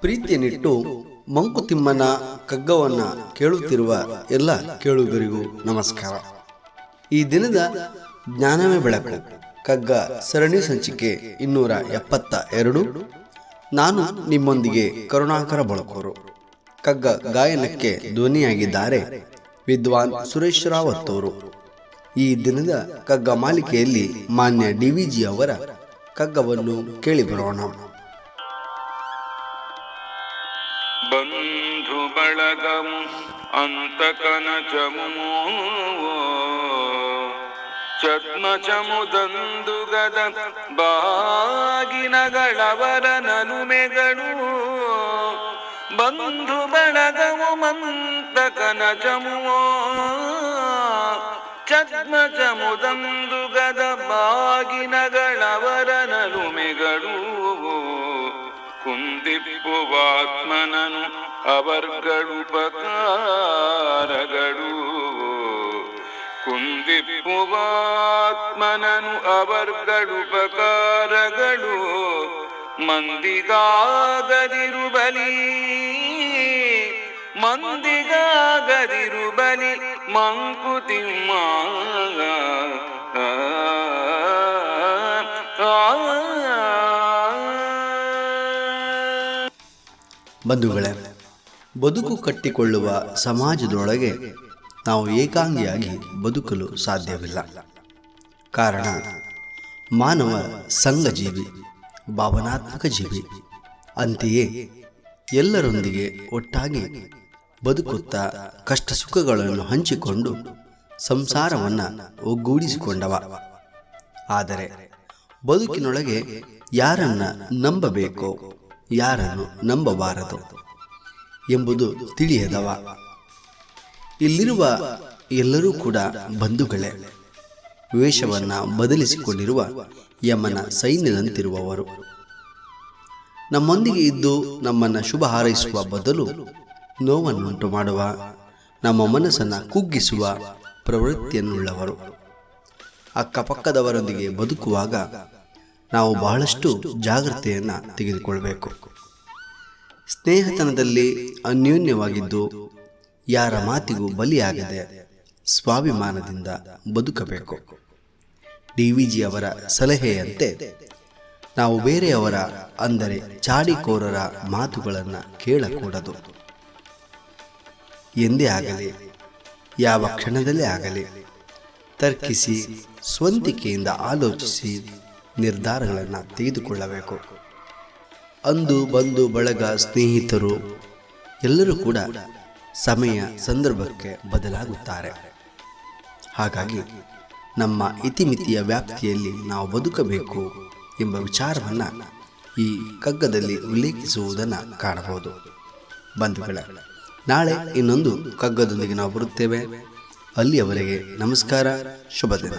ಪ್ರೀತಿಯನ್ನಿಟ್ಟು ಮಂಕುತಿಮ್ಮನ ಕಗ್ಗವನ್ನ ಕೇಳುತ್ತಿರುವ ಎಲ್ಲ ಕೇಳುಗರಿಗೂ ನಮಸ್ಕಾರ. ಈ ದಿನದ ಜ್ಞಾನವೇ ಬೆಳಕು. ಕಗ್ಗ ಸರಣಿ ಸಂಚಿಕೆ ಇನ್ನೂರ ಎಪ್ಪತ್ತ ಎರಡು. ನಾನು ನಿಮ್ಮೊಂದಿಗೆ ಕರುಣಾಕರ ಬಳಕೋರು. ಕಗ್ಗ ಗಾಯನಕ್ಕೆ ಧ್ವನಿಯಾಗಿದ್ದಾರೆ ವಿದ್ವಾನ್ ಸುರೇಶ್ ರಾವತ್ ಅವರು ಈ ದಿನದ ಕಗ್ಗ ಮಾಲಿಕೆಯಲ್ಲಿ ಮಾನ್ಯ ಡಿವಿಜಿ ಅವರ ಕಗ್ಗವನ್ನು ಕೇಳಿಬರೋಣ ಬಂಧು ಬಳಗಂ ಅಂತಕನ ಚಮು ಚದ್ಮ ಚಮುದಂದುಗದ ಬಾಗಿನಗಳವರ ನನುಮೆಗಳು ಬಂಧು ಬಳಗವು ಮಂತಕನ ಚಮುವೋ ಚದ್ಮ ಚಮುದಂದುಗದ ಬಾಗಿನಗಳವರ ನನುಮೆಗಳು ಕುಂದಿಪ್ಪುವಾತ್ಮನನು ಅವರ್ಗಳುಪಕಾರಗಳು ಕುಂದಿಪ್ಪುವಾತ್ಮನನು ಅವರ್ಗಳುಪಕಾರಗಳು ಮಂದಿಗಾಗದಿರು ಬಲಿ ಮಂದಿಗಾಗದಿರು ಬಲಿ ಬಂಧುಗಳೇ, ಬದುಕು ಕಟ್ಟಿಕೊಳ್ಳುವ ಸಮಾಜದೊಳಗೆ ನಾವು ಏಕಾಂಗಿಯಾಗಿ ಬದುಕಲು ಸಾಧ್ಯವಿಲ್ಲ. ಕಾರಣ, ಮಾನವ ಸಂಘಜೀವಿ, ಭಾವನಾತ್ಮಕ ಜೀವಿ. ಅಂತೆಯೇ ಎಲ್ಲರೊಂದಿಗೆ ಒಟ್ಟಾಗಿ ಬದುಕುತ್ತಾ ಕಷ್ಟ ಸುಖಗಳನ್ನು ಹಂಚಿಕೊಂಡು ಸಂಸಾರವನ್ನು ಒಗ್ಗೂಡಿಸಿಕೊಂಡವ. ಆದರೆ ಬದುಕಿನೊಳಗೆ ಯಾರನ್ನ ನಂಬಬೇಕೋ ಯಾರನ್ನು ನಂಬಬಾರದು ಎಂಬುದು ತಿಳಿಯದವ. ಇಲ್ಲಿರುವ ಎಲ್ಲರೂ ಕೂಡ ಬಂಧುಗಳೇ, ವೇಷವನ್ನು ಬದಲಿಸಿಕೊಂಡಿರುವ ಯಮನ ಸೈನ್ಯದಂತಿರುವವರು. ನಮ್ಮೊಂದಿಗೆ ಇದ್ದು ನಮ್ಮನ್ನು ಶುಭ ಹಾರೈಸುವ ಬದಲು ನೋವನ್ನುಂಟು ಮಾಡುವ, ನಮ್ಮ ಮನಸ್ಸನ್ನು ಕುಗ್ಗಿಸುವ ಪ್ರವೃತ್ತಿಯನ್ನುಳ್ಳವರು. ಅಕ್ಕಪಕ್ಕದವರೊಂದಿಗೆ ಬದುಕುವಾಗ ನಾವು ಬಹಳಷ್ಟು ಜಾಗ್ರತೆಯನ್ನು ತೆಗೆದುಕೊಳ್ಬೇಕು. ಸ್ನೇಹತನದಲ್ಲಿ ಅನ್ಯೋನ್ಯವಾಗಿದ್ದು ಯಾರ ಮಾತಿಗೂ ಬಲಿಯಾಗದೆ ಸ್ವಾಭಿಮಾನದಿಂದ ಬದುಕಬೇಕು. ಡಿ ವಿ ಜಿ ಅವರ ಸಲಹೆಯಂತೆ ನಾವು ಬೇರೆಯವರ ಅಂದರೆ ಚಾಡಿಕೋರರ ಮಾತುಗಳನ್ನು ಕೇಳಕೂಡದು. ಎಂದೇ ಆಗಲಿ, ಯಾವ ಕ್ಷಣದಲ್ಲೇ ಆಗಲಿ, ತರ್ಕಿಸಿ ಸ್ವಂತಿಕೆಯಿಂದ ಆಲೋಚಿಸಿ ನಿರ್ಧಾರಗಳನ್ನು ತೆಗೆದುಕೊಳ್ಳಬೇಕು. ಅಂದು ಬಂದು ಬಳಗ ಸ್ನೇಹಿತರು ಎಲ್ಲರೂ ಕೂಡ ಸಮಯ ಸಂದರ್ಭಕ್ಕೆ ಬದಲಾಗುತ್ತಾರೆ. ಹಾಗಾಗಿ ನಮ್ಮ ಇತಿಮಿತಿಯ ವ್ಯಾಪ್ತಿಯಲ್ಲಿ ನಾವು ಬದುಕಬೇಕು ಎಂಬ ವಿಚಾರವನ್ನು ಈ ಕಗ್ಗದಲ್ಲಿ ಉಲ್ಲೇಖಿಸುವುದನ್ನು ಕಾಣಬಹುದು. ಬಂಧುಗಳ, ನಾಳೆ ಇನ್ನೊಂದು ಕಗ್ಗದೊಂದಿಗೆ ನಾವು ಬರುತ್ತೇವೆ. ಅಲ್ಲಿಯವರೆಗೆ ನಮಸ್ಕಾರ, ಶುಭ ದಿನ.